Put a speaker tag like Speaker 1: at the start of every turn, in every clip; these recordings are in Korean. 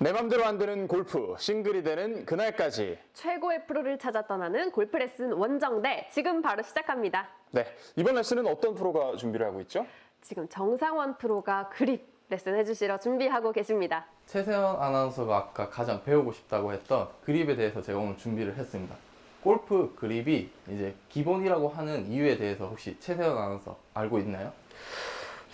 Speaker 1: 내 맘대로 안 되는 골프 싱글이 되는 그날까지
Speaker 2: 최고의 프로를 찾아 떠나는 골프 레슨 원정대 지금 바로 시작합니다.
Speaker 1: 네 이번 레슨은 어떤 프로가 준비를 하고 있죠?
Speaker 2: 지금 정상원 프로가 그립 레슨 해주시러 준비하고 계십니다.
Speaker 3: 최세현 아나운서가 아까 가장 배우고 싶다고 했던 그립에 대해서 제가 오늘 준비를 했습니다. 골프 그립이 이제 기본이라고 하는 이유에 대해서 혹시 최세현 아나운서 알고 있나요?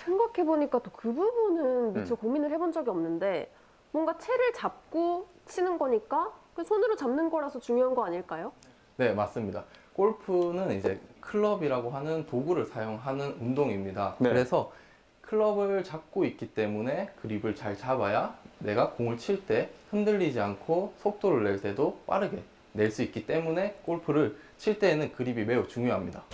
Speaker 2: 생각해보니까 또 그 부분은 미처 고민을 해본 적이 없는데 뭔가 채를 잡고 치는 거니까 그 손으로 잡는 거라서 중요한 거 아닐까요?
Speaker 3: 네, 맞습니다. 골프는 이제 클럽이라고 하는 도구를 사용하는 운동입니다.
Speaker 1: 네.
Speaker 3: 그래서 클럽을 잡고 있기 때문에 그립을 잘 잡아야 내가 공을 칠 때 흔들리지 않고 속도를 낼 때도 빠르게 낼 수 있기 때문에 골프를 칠 때에는 그립이 매우 중요합니다.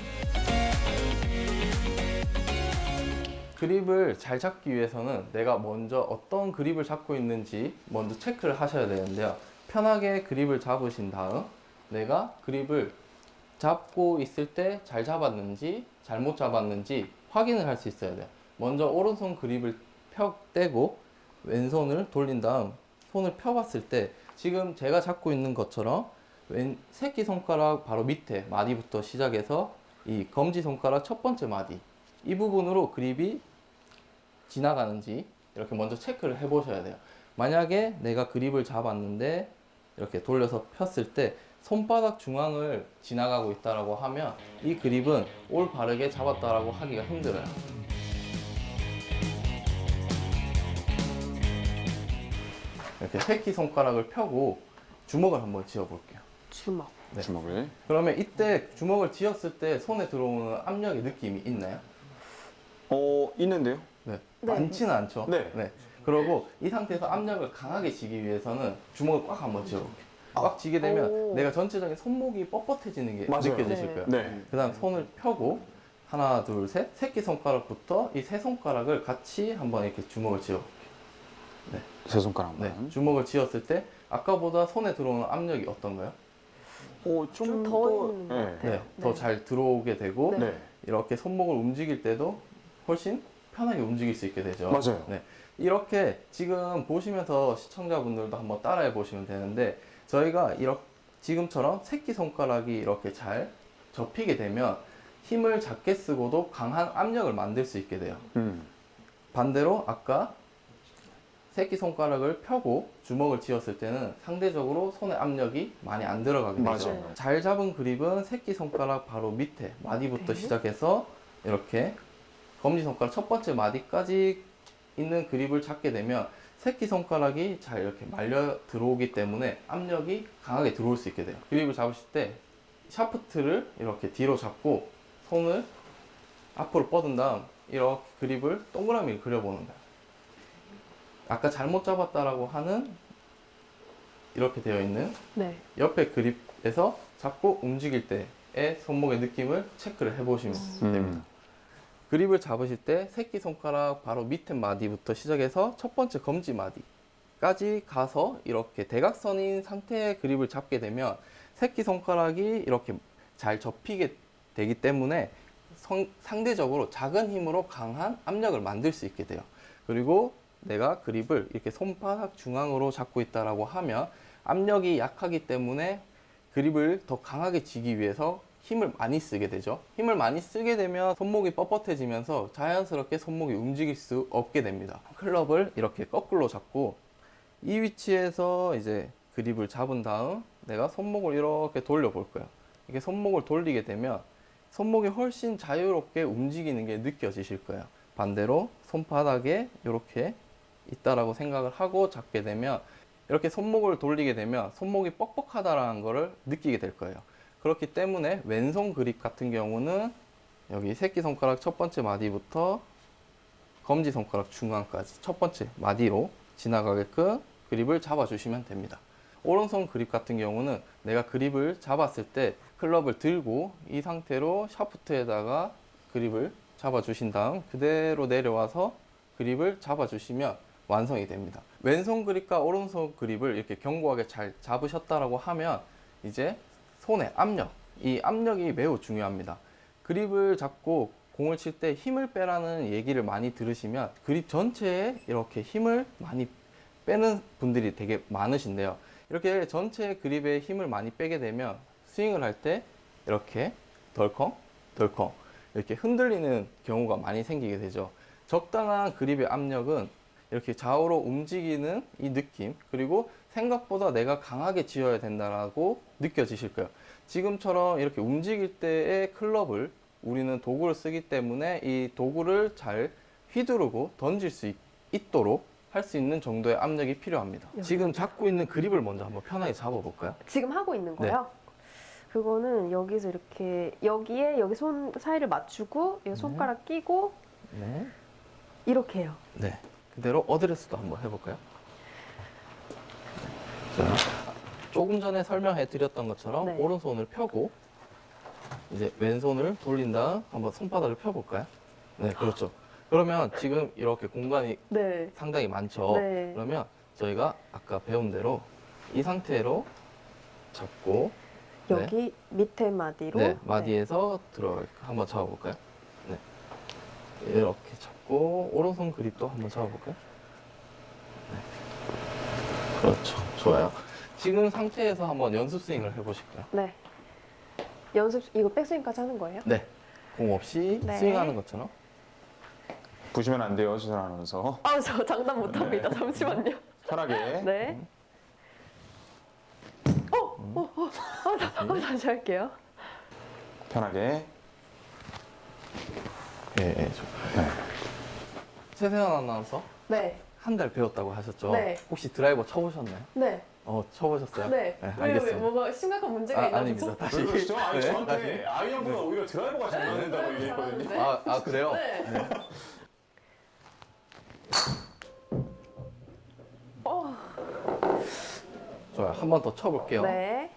Speaker 3: 그립을 잘 잡기 위해서는 내가 먼저 어떤 그립을 잡고 있는지 먼저 체크를 하셔야 되는데요. 편하게 그립을 잡으신 다음 내가 그립을 잡고 있을 때 잘 잡았는지 잘못 잡았는지 확인을 할 수 있어야 돼요. 먼저 오른손 그립을 펴 떼고 왼손을 돌린 다음 손을 펴봤을 때 지금 제가 잡고 있는 것처럼 왼 새끼 손가락 바로 밑에 마디부터 시작해서 이 검지 손가락 첫 번째 마디 이 부분으로 그립이 지나가는지 이렇게 먼저 체크를 해 보셔야 돼요. 만약에 내가 그립을 잡았는데 이렇게 돌려서 폈을 때 손바닥 중앙을 지나가고 있다라고 하면 이 그립은 올 바르게 잡았다라고 하기가 힘들어요. 이렇게 새끼 손가락을 펴고 주먹을 한번 지어 볼게요.
Speaker 2: 주먹.
Speaker 3: 네.
Speaker 1: 주먹을
Speaker 3: 그러면 이때 주먹을 쥐었을 때 손에 들어오는 압력의 느낌이 있나요?
Speaker 1: 어 있는데요?
Speaker 3: 네.
Speaker 2: 네.
Speaker 3: 많지는 않죠.
Speaker 1: 네.
Speaker 3: 그러고 이 상태에서 압력을 강하게 쥐기 위해서는 주먹을 꽉 한번 쥐어볼게요. 꽉 쥐게 되면
Speaker 2: 오.
Speaker 3: 내가 전체적인 손목이 뻣뻣해지는 게
Speaker 1: 맞아요.
Speaker 3: 느껴지실
Speaker 2: 네.
Speaker 3: 거예요.
Speaker 1: 네
Speaker 3: 그 다음 손을 펴고 하나, 둘, 셋. 새끼 손가락부터 이 세 손가락을 같이 한번 이렇게 주먹을 쥐어.
Speaker 1: 세 손가락만
Speaker 3: 네. 주먹을 쥐었을 때 아까보다 손에 들어오는 압력이 어떤가요?
Speaker 1: 어, 좀좀더더
Speaker 2: 있는 것
Speaker 1: 네.
Speaker 2: 같아요.
Speaker 3: 네. 더 잘 들어오게 되고
Speaker 1: 네.
Speaker 3: 이렇게 손목을 움직일 때도 훨씬 편하게 움직일 수 있게 되죠.
Speaker 1: 맞아요.
Speaker 3: 네. 이렇게 지금 보시면서 시청자분들도 한번 따라해 보시면 되는데 저희가 이렇게 지금처럼 새끼 손가락이 이렇게 잘 접히게 되면 힘을 작게 쓰고도 강한 압력을 만들 수 있게 돼요.
Speaker 1: 음.
Speaker 3: 반대로 아까 새끼 손가락을 펴고 주먹을 쥐었을 때는 상대적으로 손의 압력이 많이 안 들어가게 되죠.
Speaker 1: 맞아요.
Speaker 3: 잘 잡은 그립은 새끼 손가락 바로 밑에 마디부터
Speaker 2: 네.
Speaker 3: 시작해서 이렇게 검지 손가락 첫 번째 마디까지 있는 그립을 잡게 되면 새끼 손가락이 잘 이렇게 말려 들어오기 때문에 압력이 강하게 들어올 수 있게 돼요. 그립을 잡으실 때 샤프트를 이렇게 뒤로 잡고 손을 앞으로 뻗은 다음 이렇게 그립을 동그라미를 그려보는 거예요. 아까 잘못 잡았다라고 하는 이렇게 되어 있는
Speaker 2: 네.
Speaker 3: 옆에 그립에서 잡고 움직일 때의 손목의 느낌을 체크를 해보시면 됩니다.
Speaker 1: 음.
Speaker 3: 그립을 잡으실 때 새끼 손가락 바로 밑에 마디부터 시작해서 첫 번째 검지 마디까지 가서 이렇게 대각선인 상태의 그립을 잡게 되면 새끼 손가락이 이렇게 잘 접히게 되기 때문에 성- 상대적으로 작은 힘으로 강한 압력을 만들 수 있게 돼요. 그리고 내가 그립을 이렇게 손바닥 중앙으로 잡고 있다라고 하면 압력이 약하기 때문에 그립을 더 강하게 쥐기 위해서 힘을 많이 쓰게 되죠. 힘을 많이 쓰게 되면 손목이 뻣뻣해지면서 자연스럽게 손목이 움직일 수 없게 됩니다. 클럽을 이렇게 거꾸로 잡고 이 위치에서 이제 그립을 잡은 다음 내가 손목을 이렇게 돌려 볼 거예요. 이렇게 손목을 돌리게 되면 손목이 훨씬 자유롭게 움직이는 게 느껴지실 거예요. 반대로 손바닥에 이렇게 있다라고 생각을 하고 잡게 되면 이렇게 손목을 돌리게 되면 손목이 뻑뻑하다라는 거를 느끼게 될 거예요. 그렇기 때문에 왼손 그립 같은 경우는 여기 새끼 손가락 첫 번째 마디부터 검지 손가락 중앙까지 첫 번째 마디로 지나가게끔 그립을 잡아주시면 됩니다. 오른손 그립 같은 경우는 내가 그립을 잡았을 때 클럽을 들고 이 상태로 샤프트에다가 그립을 잡아주신 다음 그대로 내려와서 그립을 잡아주시면 완성이 됩니다. 왼손 그립과 오른손 그립을 이렇게 견고하게 잘 잡으셨다라고 하면 이제 손의 압력, 이 압력이 매우 중요합니다. 그립을 잡고 공을 칠 때 힘을 빼라는 얘기를 많이 들으시면 그립 전체에 이렇게 힘을 많이 빼는 분들이 되게 많으신데요. 이렇게 전체 그립에 힘을 많이 빼게 되면 스윙을 할 때 이렇게 덜컹, 덜컹 이렇게 흔들리는 경우가 많이 생기게 되죠. 적당한 그립의 압력은 이렇게 좌우로 움직이는 이 느낌 그리고 생각보다 내가 강하게 쥐어야 된다라고 느껴지실 거예요. 지금처럼 이렇게 움직일 때의 클럽을 우리는 도구를 쓰기 때문에 이 도구를 잘 휘두르고 던질 수 있, 있도록 할 수 있는 정도의 압력이 필요합니다.
Speaker 2: 여기.
Speaker 3: 지금 잡고 있는 그립을 먼저 한번 편하게 잡아볼까요?
Speaker 2: 지금 하고 있는
Speaker 3: 네.
Speaker 2: 거요? 그거는 여기서 이렇게 여기에 여기 손 사이를 맞추고 여기 손가락 끼고
Speaker 3: 네.
Speaker 2: 이렇게 해요.
Speaker 3: 네. 그대로 어드레스도 한번 해볼까요? 자, 조금 전에 설명해 드렸던 것처럼
Speaker 2: 네.
Speaker 3: 오른손을 펴고 이제 왼손을 돌린 다음 한번 손바닥을 펴볼까요? 네, 그렇죠. 그러면 지금 이렇게 공간이
Speaker 2: 네.
Speaker 3: 상당히 많죠.
Speaker 2: 네.
Speaker 3: 그러면 저희가 아까 배운 대로 이 상태로 잡고 네.
Speaker 2: 여기 밑에 마디로
Speaker 3: 네, 마디에서 들어 한번 잡아볼까요? 네. 이렇게 잡고 오른손 그립도 한번 잡아볼까요? 네. 그렇죠. 좋아요. 지금 상태에서 한번 연습 스윙을 해보실까요?
Speaker 2: 네. 연습 이거 백스윙까지 하는 거예요?
Speaker 3: 네. 공 없이
Speaker 2: 네.
Speaker 3: 스윙하는 것처럼.
Speaker 1: 보시면 안 돼요, 주선 아나운서.
Speaker 2: 아, 저 장난 못 합니다.
Speaker 3: 네.
Speaker 2: 잠시만요.
Speaker 1: 편하게.
Speaker 2: 네. 어, 어, 어, 어, 다- 어, 다시 할게요.
Speaker 1: 편하게.
Speaker 3: 예, 예, 좋아요.
Speaker 1: 네.
Speaker 3: 최세현 아나운서
Speaker 2: 네.
Speaker 3: 한 달 배웠다고 하셨죠?
Speaker 2: 네.
Speaker 3: 혹시 드라이버 쳐보셨나요?
Speaker 2: 네.
Speaker 3: 어, 쳐보셨어요?
Speaker 2: 네. 왜, 왜,
Speaker 3: 알겠습니다.
Speaker 2: 뭐가 심각한 문제가
Speaker 3: 아,
Speaker 2: 있나
Speaker 3: 아닙니다.
Speaker 2: 보죠?
Speaker 3: 다시.
Speaker 1: 왜 그러시죠? 아니,
Speaker 3: 네,
Speaker 1: 저한테. 아이언보다 오히려 드라이버가 잘 맞는다고
Speaker 2: 네,
Speaker 1: 얘기했거든요.
Speaker 3: 아, 아 그래요?
Speaker 2: 네. 어,
Speaker 3: 좋아요. 한 번 더 쳐볼게요.
Speaker 2: 네.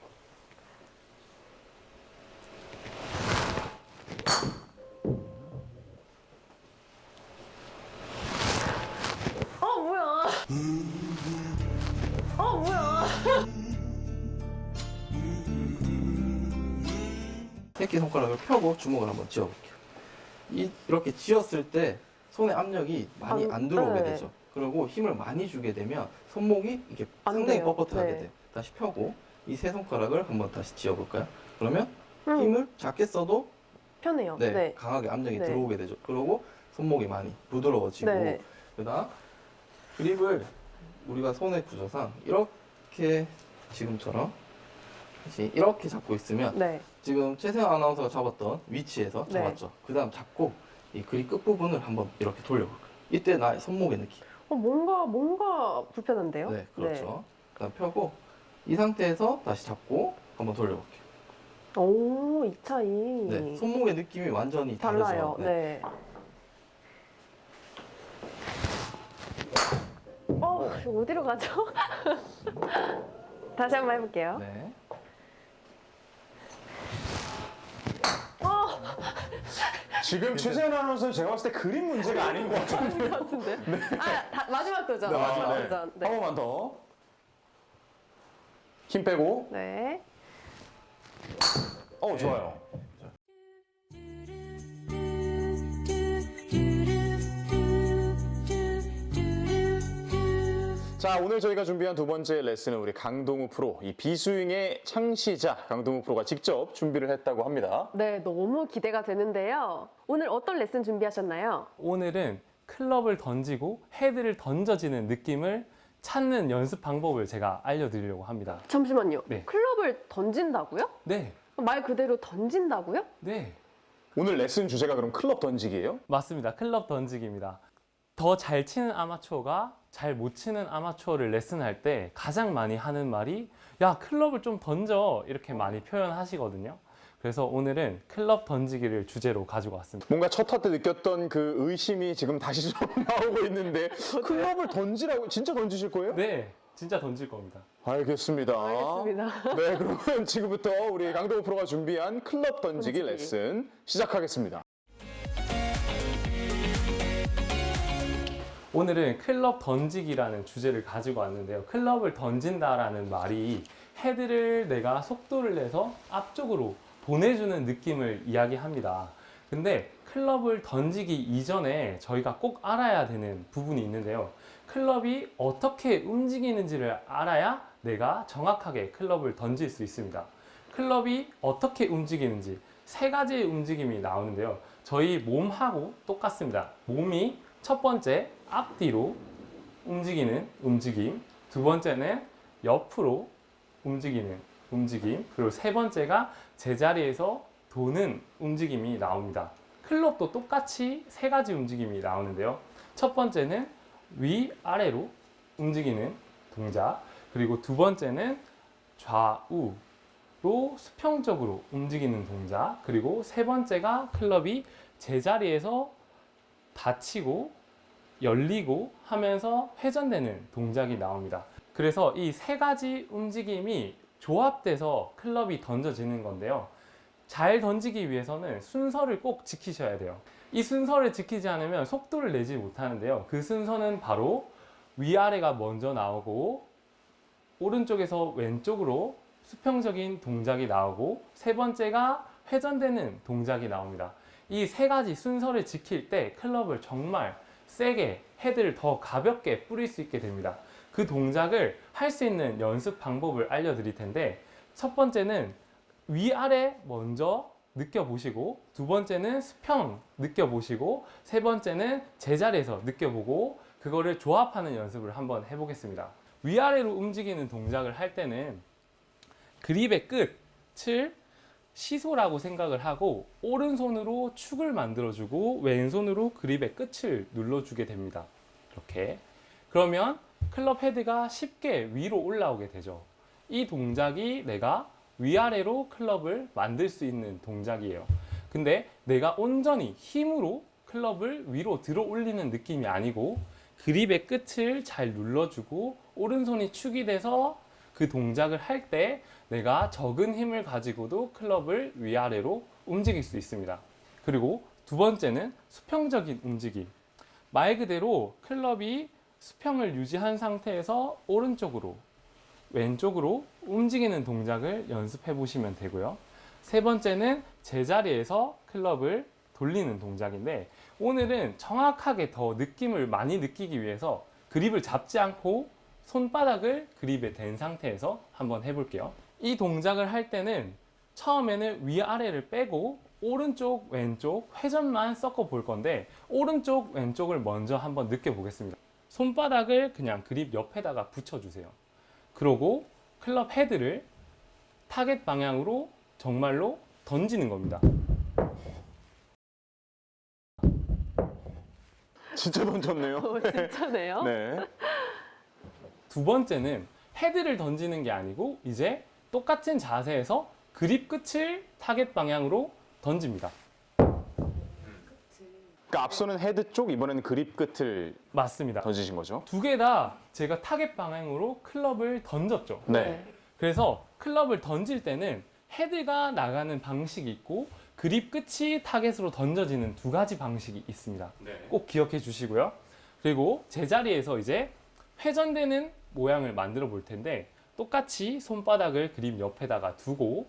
Speaker 3: 새끼 손가락을 펴고 주먹을 한번 쥐어볼게요. 이, 이렇게 쥐었을 때 손의 압력이 많이
Speaker 2: 안-
Speaker 3: 안 들어오게
Speaker 2: 네.
Speaker 3: 되죠. 그리고 힘을 많이 주게 되면 손목이 이렇게
Speaker 2: 안
Speaker 3: 상당히
Speaker 2: 돼요.
Speaker 3: 뻣뻣하게
Speaker 2: 네.
Speaker 3: 돼요. 다시 펴고 이 세 손가락을 한번 다시 쥐어볼까요? 그러면
Speaker 2: 음,
Speaker 3: 힘을 작게 써도
Speaker 2: 편해요.
Speaker 3: 네,
Speaker 2: 네.
Speaker 3: 강하게 압력이
Speaker 2: 네.
Speaker 3: 들어오게 되죠. 그리고 손목이 많이 부드러워지고
Speaker 2: 네.
Speaker 3: 그다음 그립을 우리가 손의 구조상 이렇게 지금처럼 이렇게 잡고 있으면
Speaker 2: 네.
Speaker 3: 지금 최세영 아나운서가 잡았던 위치에서
Speaker 2: 네.
Speaker 3: 잡았죠. 그 다음 잡고 이 그립 끝 부분을 한번 이렇게 돌려볼까요? 이때 나의 손목의 느낌.
Speaker 2: 어, 뭔가, 뭔가 불편한데요?
Speaker 3: 네, 그렇죠. 그 다음 펴고 이 상태에서 다시 잡고 한번 돌려볼게요.
Speaker 2: 오, 이 차이.
Speaker 3: 네, 손목의 느낌이 완전히
Speaker 2: 달라요.
Speaker 3: 다르죠.
Speaker 2: 네. 어, 이거 어디로 가죠? 다시 한번 해볼게요.
Speaker 3: 네.
Speaker 1: 지금 최세현 아나운서 제가 봤을 때 그림 문제가 아닌
Speaker 2: 것것 같은데. 아, 다- 마지막 도전.
Speaker 3: 네,
Speaker 2: 마지막
Speaker 1: 아, 네.
Speaker 2: 도전.
Speaker 1: 한
Speaker 2: 네.
Speaker 1: 번만 더. 힘 빼고.
Speaker 2: 네.
Speaker 1: 어, 좋아요. 자, 오늘 저희가 준비한 두 번째 레슨은 우리 강동우 프로, 이 비스윙의 창시자 강동우 프로가 직접 준비를 했다고 합니다.
Speaker 2: 네, 너무 기대가 되는데요. 오늘 어떤 레슨 준비하셨나요?
Speaker 4: 오늘은 클럽을 던지고 헤드를 던져지는 느낌을 찾는 연습 방법을 제가 알려드리려고 합니다.
Speaker 2: 잠시만요.
Speaker 4: 네.
Speaker 2: 클럽을 던진다고요?
Speaker 4: 네,
Speaker 2: 말 그대로 던진다고요?
Speaker 4: 네,
Speaker 1: 오늘 레슨 주제가 그럼 클럽 던지기예요?
Speaker 4: 맞습니다. 클럽 던지기입니다. 더 잘 치는 아마추어가 잘 못 치는 아마추어를 레슨할 때 가장 많이 하는 말이 야, 클럽을 좀 던져. 이렇게 많이 표현하시거든요. 그래서 오늘은 클럽 던지기를 주제로 가지고 왔습니다.
Speaker 1: 뭔가 첫 타 때 느꼈던 그 의심이 지금 다시 좀 나오고 있는데 클럽을 던지라고 진짜 던지실 거예요?
Speaker 4: 네, 진짜 던질 겁니다.
Speaker 1: 알겠습니다.
Speaker 2: 알겠습니다.
Speaker 1: 네, 그러면 지금부터 우리 강동우 프로가 준비한 클럽 던지기
Speaker 2: 던지기.
Speaker 1: 레슨 시작하겠습니다.
Speaker 4: 오늘은 클럽 던지기라는 주제를 가지고 왔는데요. 클럽을 던진다라는 말이 헤드를 내가 속도를 내서 앞쪽으로 보내주는 느낌을 이야기합니다. 근데 클럽을 던지기 이전에 저희가 꼭 알아야 되는 부분이 있는데요. 클럽이 어떻게 움직이는지를 알아야 내가 정확하게 클럽을 던질 수 있습니다. 클럽이 어떻게 움직이는지 세 가지의 움직임이 나오는데요. 저희 몸하고 똑같습니다. 몸이 첫 번째 앞뒤로 움직이는 움직임, 두 번째는 옆으로 움직이는 움직임, 그리고 세 번째가 제자리에서 도는 움직임이 나옵니다. 클럽도 똑같이 세 가지 움직임이 나오는데요. 첫 번째는 위 아래로 움직이는 동작, 그리고 두 번째는 좌우로 수평적으로 움직이는 동작, 그리고 세 번째가 클럽이 제자리에서 닫히고 열리고 하면서 회전되는 동작이 나옵니다. 그래서 이 세 가지 움직임이 조합돼서 클럽이 던져지는 건데요. 잘 던지기 위해서는 순서를 꼭 지키셔야 돼요. 이 순서를 지키지 않으면 속도를 내지 못하는데요. 그 순서는 바로 위아래가 먼저 나오고 오른쪽에서 왼쪽으로 수평적인 동작이 나오고 세 번째가 회전되는 동작이 나옵니다. 이 세 가지 순서를 지킬 때 클럽을 정말 세게 헤드를 더 가볍게 뿌릴 수 있게 됩니다. 그 동작을 할 수 있는 연습 방법을 알려드릴 텐데 첫 번째는 위아래 먼저 느껴보시고 두 번째는 수평 느껴보시고 세 번째는 제자리에서 느껴보고 그거를 조합하는 연습을 한번 해보겠습니다. 위아래로 움직이는 동작을 할 때는 그립의 끝을 시소라고 생각을 하고 오른손으로 축을 만들어주고 왼손으로 그립의 끝을 눌러주게 됩니다. 이렇게. 그러면 클럽 헤드가 쉽게 위로 올라오게 되죠. 이 동작이 내가 위아래로 클럽을 만들 수 있는 동작이에요. 근데 내가 온전히 힘으로 클럽을 위로 들어 올리는 느낌이 아니고 그립의 끝을 잘 눌러주고 오른손이 축이 돼서 그 동작을 할 때 내가 적은 힘을 가지고도 클럽을 위아래로 움직일 수 있습니다. 그리고 두 번째는 수평적인 움직임. 말 그대로 클럽이 수평을 유지한 상태에서 오른쪽으로 왼쪽으로 움직이는 동작을 연습해 보시면 되고요. 세 번째는 제자리에서 클럽을 돌리는 동작인데 오늘은 정확하게 더 느낌을 많이 느끼기 위해서 그립을 잡지 않고 손바닥을 그립에 댄 상태에서 한번 해볼게요. 이 동작을 할 때는 처음에는 위아래를 빼고 오른쪽, 왼쪽 회전만 섞어 볼 건데 오른쪽, 왼쪽을 먼저 한번 느껴보겠습니다. 손바닥을 그냥 그립 옆에다가 붙여주세요. 그러고 클럽 헤드를 타겟 방향으로 정말로 던지는 겁니다.
Speaker 1: 진짜 던졌네요.
Speaker 2: 어, 진짜네요.
Speaker 1: 네.
Speaker 4: 두 번째는 헤드를 던지는 게 아니고 이제 똑같은 자세에서 그립 끝을 타겟 방향으로 던집니다.
Speaker 1: 그러니까 앞서는 헤드 쪽, 이번에는 그립 끝을
Speaker 4: 맞습니다.
Speaker 1: 던지신 거죠?
Speaker 4: 두 개 다 제가 타겟 방향으로 클럽을 던졌죠.
Speaker 1: 네.
Speaker 4: 그래서 클럽을 던질 때는 헤드가 나가는 방식이 있고 그립 끝이 타겟으로 던져지는 두 가지 방식이 있습니다. 꼭 기억해 주시고요. 그리고 제자리에서 이제 회전되는 모양을 만들어 볼 텐데 똑같이 손바닥을 그립 옆에다가 두고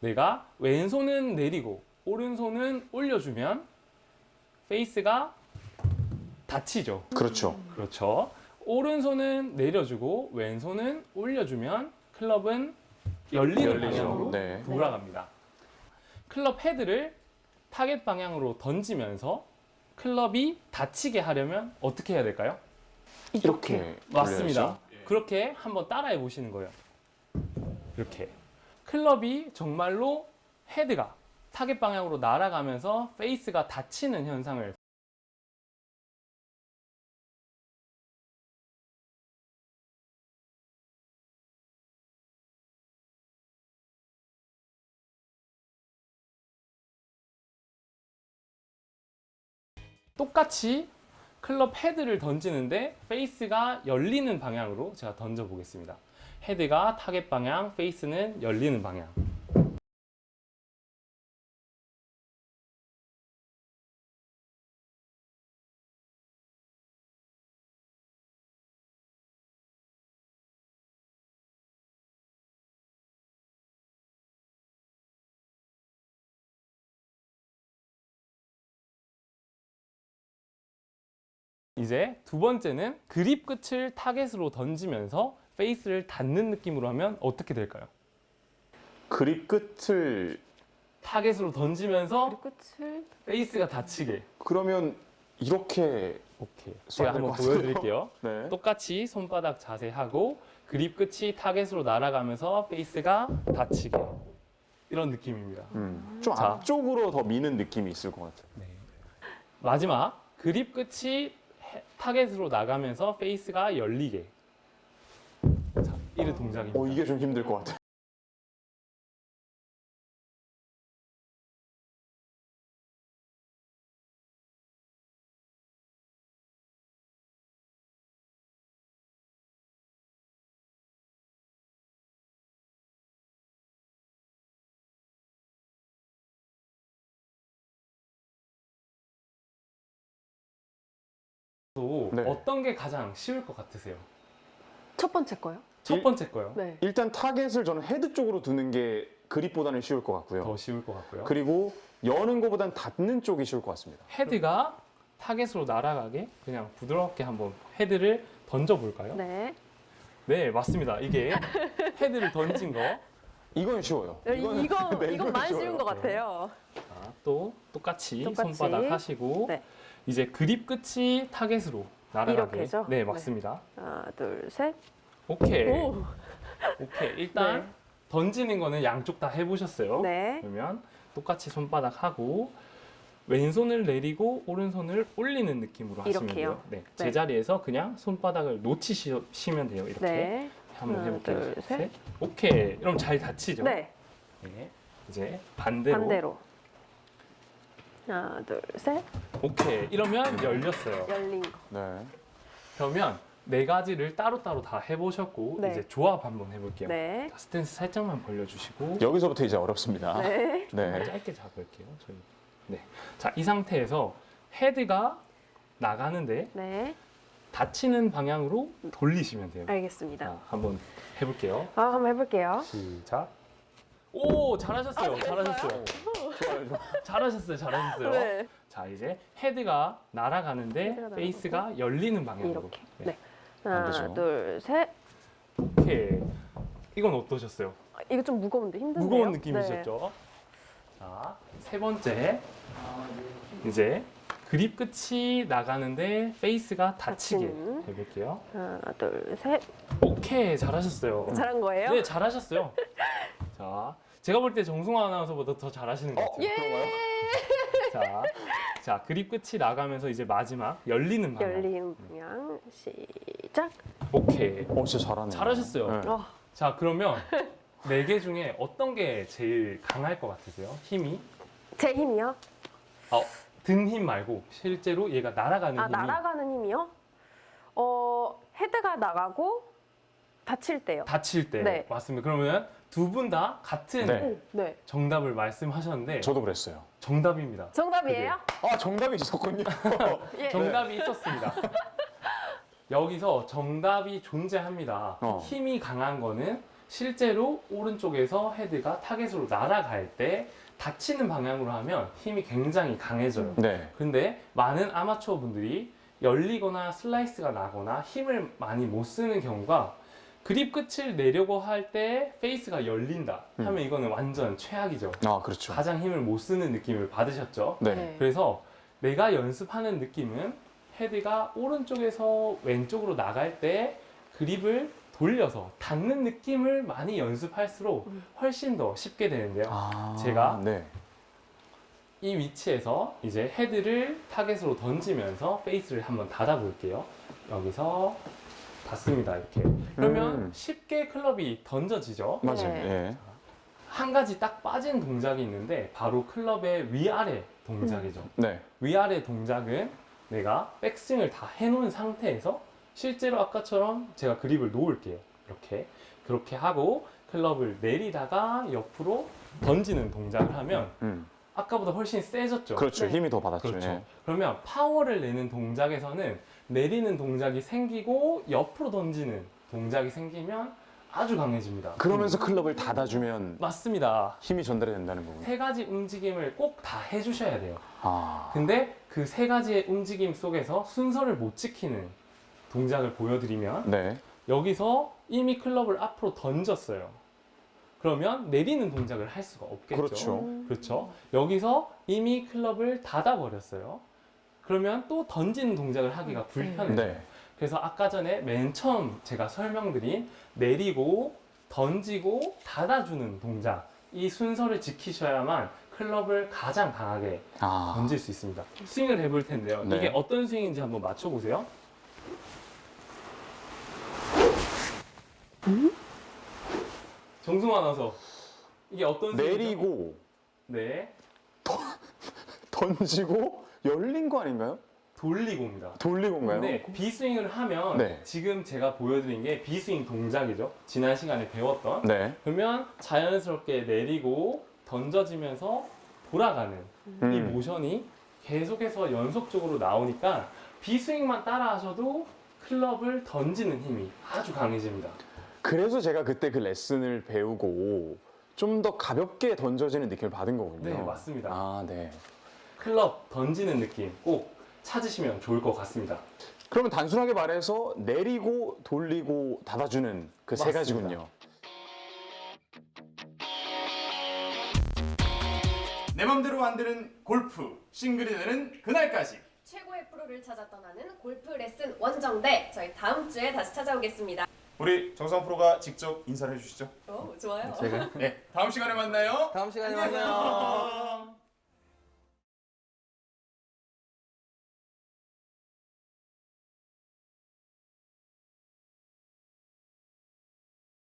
Speaker 4: 내가 왼손은 내리고 오른손은 올려주면 페이스가 닫히죠.
Speaker 1: 그렇죠.
Speaker 4: 그렇죠. 오른손은 내려주고 왼손은 올려주면 클럽은 열리는
Speaker 1: 열리죠.
Speaker 4: 방향으로
Speaker 1: 네.
Speaker 4: 돌아갑니다. 클럽 헤드를 타겟 방향으로 던지면서 클럽이 닫히게 하려면 어떻게 해야 될까요?
Speaker 1: 이렇게
Speaker 4: 맞습니다.
Speaker 1: 올려야죠.
Speaker 4: 그렇게 한번 따라해 보시는 거예요. 이렇게. 클럽이 정말로 헤드가 타겟 방향으로 날아가면서 페이스가 닫히는 현상을 똑같이 클럽 헤드를 던지는데 페이스가 열리는 방향으로 제가 던져 보겠습니다. 헤드가 타겟 방향, 페이스는 열리는 방향. 이제 두 번째는 그립 끝을 타겟으로 던지면서 페이스를 닿는 느낌으로 하면 어떻게 될까요?
Speaker 1: 그립 끝을
Speaker 4: 타겟으로 던지면서
Speaker 2: 끝을
Speaker 4: 페이스가 닫히게.
Speaker 1: 그러면 이렇게
Speaker 4: 오케이. 제가 한번? 보여드릴게요.
Speaker 1: 네.
Speaker 4: 똑같이 손바닥 자세하고 그립 끝이 타겟으로 날아가면서 페이스가 닫히게. 이런 느낌입니다.
Speaker 1: 음, 좀
Speaker 4: 자.
Speaker 1: 앞쪽으로 더 미는 느낌이 있을 것 같아요.
Speaker 4: 마지막 그립 끝이 해- 타겟으로 나가면서 페이스가 열리게. 자, 이런 동작입니다.
Speaker 1: 어, 이게 좀 힘들 것 같아
Speaker 4: 또
Speaker 1: 네.
Speaker 4: 어떤 게 가장 쉬울 것 같으세요?
Speaker 2: 첫 번째 거요?
Speaker 4: 첫
Speaker 1: 일-
Speaker 4: 번째 거요.
Speaker 2: 네.
Speaker 1: 일단 타겟을 저는 헤드 쪽으로 두는 게 그립보다는 쉬울 것 같고요.
Speaker 4: 더 쉬울 것 같고요.
Speaker 1: 그리고 여는 것보단 닫는 쪽이 쉬울 것 같습니다.
Speaker 4: 헤드가 타겟으로 날아가게 그냥 부드럽게 한번 헤드를 던져 볼까요?
Speaker 2: 네.
Speaker 4: 네, 맞습니다. 이게 헤드를 던진 거.
Speaker 1: 이건 쉬워요.
Speaker 2: 네, 이거
Speaker 1: 이거는-
Speaker 2: 이거
Speaker 1: 네,
Speaker 2: 이건
Speaker 1: 이건
Speaker 2: 많이. 쉬운 것 같아요.
Speaker 4: 자, 또 똑같이,
Speaker 2: 똑같이.
Speaker 4: 손바닥 하시고
Speaker 2: 네.
Speaker 4: 이제 그립 끝이 타겟으로 날아가게.
Speaker 2: 이렇게죠?
Speaker 4: 네,
Speaker 2: 네.
Speaker 4: 맞습니다.
Speaker 2: 하나, 둘, 셋.
Speaker 4: 오케이.
Speaker 2: 오.
Speaker 4: 오케이. 일단
Speaker 2: 네.
Speaker 4: 던지는 거는 양쪽 다 해보셨어요.
Speaker 2: 네.
Speaker 4: 그러면 똑같이 손바닥 하고 왼손을 내리고 오른손을 올리는 느낌으로 하시면
Speaker 2: 이렇게요?
Speaker 4: 돼요. 네.
Speaker 2: 네.
Speaker 4: 제자리에서 그냥 손바닥을 놓치시면 돼요. 이렇게.
Speaker 2: 네.
Speaker 4: 한번
Speaker 2: 하나,
Speaker 4: 해볼게요.
Speaker 2: 둘, 셋.
Speaker 4: 오케이. 그럼 잘 닫히죠?
Speaker 2: 네.
Speaker 4: 네. 이제 반대로.
Speaker 2: 반대로. 하나, 둘, 셋.
Speaker 4: 오케이. 이러면 열렸어요.
Speaker 2: 열린 거.
Speaker 1: 네.
Speaker 4: 그러면 네 가지를 따로따로 다 해보셨고
Speaker 2: 네.
Speaker 4: 이제 조합 한번 해볼게요.
Speaker 2: 네.
Speaker 4: 자, 스탠스 살짝만 벌려주시고
Speaker 1: 여기서부터 이제 어렵습니다.
Speaker 2: 네.
Speaker 1: 네.
Speaker 4: 짧게 잡을게요. 저희. 네. 자, 이 상태에서 헤드가 나가는데
Speaker 2: 네.
Speaker 4: 닫히는 방향으로 돌리시면 돼요.
Speaker 2: 알겠습니다.
Speaker 4: 자, 한번 해볼게요.
Speaker 2: 아, 한번 해볼게요.
Speaker 4: 시작. 오, 잘하셨어요. 잘하셨어요.
Speaker 1: 좋아요, 좋아요.
Speaker 4: 잘하셨어요. 잘하셨어요.
Speaker 2: 네.
Speaker 4: 자, 이제 헤드가 날아가는데
Speaker 2: 헤드가 날아가고.
Speaker 4: 페이스가 열리는 방향으로.
Speaker 2: 이렇게. 네.
Speaker 1: 안
Speaker 2: 하나,
Speaker 1: 되죠.
Speaker 2: 둘, 셋.
Speaker 4: 오케이. 이건 어떠셨어요?
Speaker 2: 아, 이거 좀 무거운데 힘든데요?
Speaker 4: 무거운
Speaker 2: 네.
Speaker 4: 느낌이셨죠? 자, 세 번째. 이제 그립 끝이 나가는데 페이스가 닫히게
Speaker 2: 닫히는.
Speaker 4: 해볼게요.
Speaker 2: 하나, 둘, 셋.
Speaker 4: 오케이, 잘하셨어요.
Speaker 2: 잘한 거예요?
Speaker 4: 네, 잘하셨어요. 자, 제가 볼 때 정승화 아나운서보다 더 잘하시는 것
Speaker 1: 어,
Speaker 4: 같아요.
Speaker 1: 그런가요?
Speaker 4: 자, 자, 그립 끝이 나가면서 이제 마지막 열리는 방향.
Speaker 2: 열린 방향. 시작.
Speaker 4: 오케이.
Speaker 1: 어, 진짜 잘하네요.
Speaker 4: 잘하셨어요.
Speaker 1: 네.
Speaker 2: 어,
Speaker 4: 자, 그러면 네 개 중에 어떤 게 제일 강할 것 같으세요? 힘이?
Speaker 2: 제 힘이요?
Speaker 4: 어, 등힘 말고 실제로 얘가 날아가는
Speaker 2: 아,
Speaker 4: 힘이
Speaker 2: 날아가는 힘이요? 어, 헤드가 나가고 다칠 때요.
Speaker 4: 다칠 때
Speaker 2: 네.
Speaker 4: 맞습니다. 그러면 두 분 다 같은
Speaker 1: 네.
Speaker 2: 오, 네.
Speaker 4: 정답을 말씀하셨는데
Speaker 1: 저도 그랬어요.
Speaker 4: 정답입니다.
Speaker 2: 정답이에요?
Speaker 1: 아, 정답이 있었군요.
Speaker 2: 예.
Speaker 4: 정답이 있었습니다. 여기서 정답이 존재합니다.
Speaker 1: 어.
Speaker 4: 힘이 강한 거는 실제로 오른쪽에서 헤드가 타겟으로 날아갈 때 닫히는 방향으로 하면 힘이 굉장히 강해져요.
Speaker 1: 네.
Speaker 4: 근데 많은 아마추어 분들이 열리거나 슬라이스가 나거나 힘을 많이 못 쓰는 경우가 그립 끝을 내려고 할 때 페이스가 열린다 하면
Speaker 1: 음.
Speaker 4: 이거는 완전 최악이죠.
Speaker 1: 아, 그렇죠.
Speaker 4: 가장 힘을 못 쓰는 느낌을 받으셨죠.
Speaker 1: 네.
Speaker 4: 그래서 내가 연습하는 느낌은 헤드가 오른쪽에서 왼쪽으로 나갈 때 그립을 돌려서 닿는 느낌을 많이 연습할수록
Speaker 2: 음.
Speaker 4: 훨씬 더 쉽게 되는데요.
Speaker 1: 아,
Speaker 4: 제가
Speaker 1: 네.
Speaker 4: 이 위치에서 이제 헤드를 타겟으로 던지면서 페이스를 한번 닫아 볼게요. 여기서 닫습니다. 이렇게. 그러면
Speaker 1: 음.
Speaker 4: 쉽게 클럽이 던져지죠.
Speaker 1: 맞아요.
Speaker 2: 네.
Speaker 1: 예.
Speaker 4: 한 가지 딱 빠진 동작이 있는데 바로 클럽의 위아래 동작이죠.
Speaker 1: 네.
Speaker 4: 위아래 동작은 내가 백스윙을 다 해놓은 상태에서 실제로 아까처럼 제가 그립을 놓을게요. 이렇게. 그렇게 하고 클럽을 내리다가 옆으로 던지는 동작을 하면
Speaker 1: 음.
Speaker 4: 아까보다 훨씬 세졌죠.
Speaker 1: 그렇죠.
Speaker 2: 네.
Speaker 1: 힘이 더 받았죠.
Speaker 4: 그렇죠.
Speaker 1: 예.
Speaker 4: 그러면 파워를 내는 동작에서는 내리는 동작이 생기고 옆으로 던지는 동작이 생기면 아주 강해집니다.
Speaker 1: 그러면서 클럽을 닫아주면
Speaker 4: 맞습니다.
Speaker 1: 힘이 전달이 된다는 거군요.
Speaker 4: 세 가지 움직임을 꼭 다 해주셔야 돼요.
Speaker 1: 아,
Speaker 4: 근데 그 세 가지의 움직임 속에서 순서를 못 지키는 동작을 보여드리면
Speaker 1: 네.
Speaker 4: 여기서 이미 클럽을 앞으로 던졌어요. 그러면 내리는 동작을 할 수가 없겠죠.
Speaker 1: 그렇죠.
Speaker 4: 그렇죠. 여기서 이미 클럽을 닫아버렸어요. 그러면 또 던지는 동작을 하기가 불편해요.
Speaker 1: 네.
Speaker 4: 그래서 아까 전에 맨 처음 제가 설명드린 내리고 던지고 닫아주는 동작 이 순서를 지키셔야만 클럽을 가장 강하게
Speaker 1: 아,
Speaker 4: 던질 수 있습니다. 스윙을 해볼 텐데요.
Speaker 1: 네.
Speaker 4: 이게 어떤 스윙인지 한번 맞춰보세요. 정승환 아나운서 이게 어떤 스윙이죠?
Speaker 1: 내리고
Speaker 4: 네
Speaker 1: 던지고 열린 거 아닌가요?
Speaker 4: 돌리고입니다.
Speaker 1: 돌리고인가요?
Speaker 4: 근데 비스윙을 하면
Speaker 1: 네.
Speaker 4: 지금 제가 보여드린 게 비스윙 동작이죠. 지난 시간에 배웠던.
Speaker 1: 네.
Speaker 4: 그러면 자연스럽게 내리고 던져지면서 돌아가는 이
Speaker 1: 음.
Speaker 4: 모션이 계속해서 연속적으로 나오니까 비스윙만 따라 하셔도 클럽을 던지는 힘이 아주 강해집니다.
Speaker 1: 그래서 제가 그때 그 레슨을 배우고 좀 더 가볍게 던져지는 느낌을 받은 거군요.
Speaker 4: 네, 맞습니다.
Speaker 1: 아, 네.
Speaker 4: 클럽 던지는 느낌 꼭 찾으시면 좋을 것 같습니다.
Speaker 1: 그러면 단순하게 말해서 내리고 돌리고 닫아주는 그 세
Speaker 4: 맞습니다.
Speaker 1: 가지군요.
Speaker 5: 내 맘대로 만드는 골프 싱글이 되는 그날까지
Speaker 2: 최고의 프로를 찾아 떠나는 골프 레슨 원정대 저희 다음 주에 다시 찾아오겠습니다.
Speaker 5: 우리 정성 프로가 직접 인사를 해주시죠.
Speaker 2: 오, 좋아요.
Speaker 3: 제가
Speaker 5: 네, 다음 시간에 만나요.
Speaker 3: 다음 시간에 만나요.